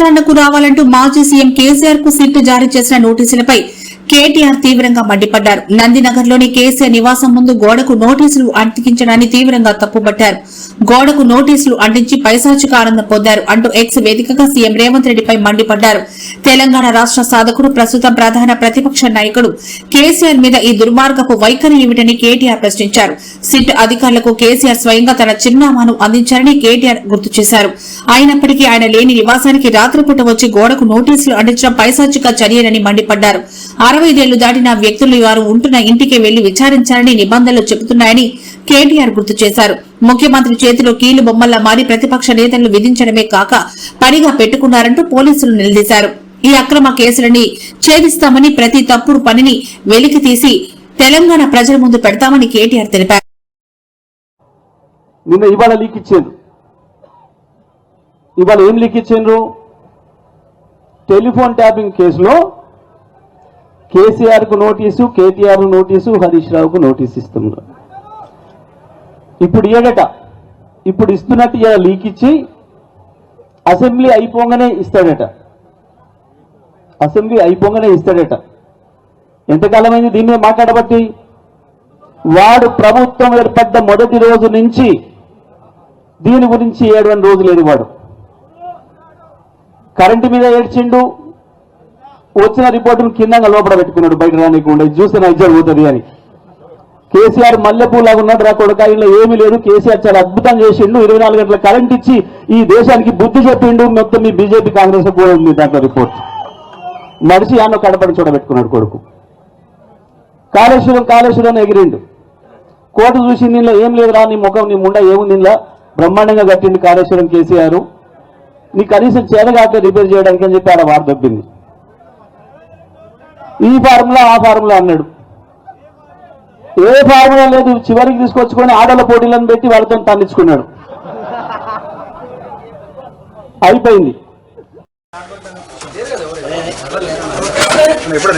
విచారణకు రావాలంటూ మాజీ సీఎం కేసీఆర్కు సిట్ జారీ చేసిన నోటీసులపై కేటీఆర్ తీవ్రంగా మండిపడ్డారు. నందినగర్లోని కేసీఆర్ నివాసం ముందు గోడకు నోటీసులు అంటించడాన్ని తీవ్రంగా తప్పుపట్టారు గోడకు నోటీసులు అంటించి పైశాచిక ఆనందం పొందారు అంటూ ఎక్స్ వేదికగా సీఎం రేవంత్ రెడ్డిపై మండిపడ్డారు. తెలంగాణ రాష్ట్ర సాధకుడు ప్రస్తుతం ప్రధాన ప్రతిపక్ష నాయకుడు. కేసీఆర్ మీద ఈ దుర్మార్గపు వైఖరి ఏమిటని కేటీఆర్ ప్రశ్నించారు. సిట్ అధికారులకు కేసీఆర్ స్వయంగా తన చిరునామాను అందించారని కేటీఆర్ గుర్తు చేశారు. అయినప్పటికీ ఆయన లేని నివాసానికి రాత్రిపూట వచ్చి గోడకు నోటీసులు అందించడం పైశాచిక చర్యలని మండిపడ్డారు. అరవైదేళ్ళు దాటిన వ్యక్తులు వారు ఉంటున్న ఇంటికి వెళ్ళి విచారించాలని నిబంధనలు చెబుతున్నాయని కేటీఆర్ గుర్తు చేశారు. ముఖ్యమంత్రి చేతిలో కీలు బొమ్మల్లా మారి ప్రతిపక్ష నేతలు విధించడమే కాక పనిగా పెట్టుకున్నారంటూ పోలీసులు నిలదీశారు. ఈ అక్రమ కేసులని ఛేదిస్తామని ప్రతి తప్పుడు పనిని వెలికి తీసి తెలంగాణ ప్రజల ముందు పెడతామని కేటీఆర్ తెలిపారు. నిన్న ఇవాళ లీక్ ఇచ్చిండ్రు. ఇవాళ ఏం లీక్ ఇచ్చిండ్రు? టెలిఫోన్ ట్యాపింగ్ కేసులో కేసీఆర్కు నోటీసు కేటీఆర్ నోటీసు హరీష్ రావుకు నోటీస్ ఇస్తున్నారు. ఇప్పుడు ఏడట ఇప్పుడు ఇస్తున్నట్టు ఇలా లీక్ ఇచ్చి అసెంబ్లీ అయిపోగానే ఇస్తాడట. అసెంబ్లీ అయిపోగానే ఇస్తాడట. ఎంతకాలమైంది దీన్ని మాట్లాడబట్టి? వాడు ప్రభుత్వం ఏర్పడ్డ మొదటి రోజు నుంచి దీని గురించి ఏడవని రోజు లేదు వాడు. కరెంటు మీద ఏడ్చిండు వచ్చిన రిపోర్టును కింద లోపల పెట్టుకున్నాడు బయట రానికుండా. చూస్తే నైజర్ పోతుంది అని. కేసీఆర్ మల్లెపూలాగా ఉన్నాడు రా కొడుక ఇలా ఏమీ లేదు. కేసీఆర్ చాలా అద్భుతం చేసిండు. ఇరవై నాలుగు గంటల కరెంట్ ఇచ్చి ఈ దేశానికి బుద్ధి చెప్పిండు. మొత్తం మీ బీజేపీ కాంగ్రెస్ కూడా ఉంది దాంట్లో రిపోర్ట్. నడిచి ఆయన కడపడి చూడబెట్టుకున్నాడు కొడుకు. కాళేశ్వరం కాళేశ్వరం ఎగిరిండు. కోర్టు చూసి నీళ్ళ ఏం లేదురా నీ ముఖం నీ ముండ ఏముంది నీళ్ళ బ్రహ్మాండంగా కట్టిండు కాళేశ్వరం కేసీఆర్. నీ కనీసం చేరగాక రిపేర్ చేయడానికి అని చెప్పి ఆడ వారు దబ్బింది. ఈ ఫార్ములా ఆ ఫార్ములా అన్నాడు. ఏ ఫార్ములా లేదు చివరికి తీసుకొచ్చుకొని ఆడల పోటీలను పెట్టి వాళ్ళతో తన్నించుకున్నాడు. అయిపోయింది. ఎప్పుడు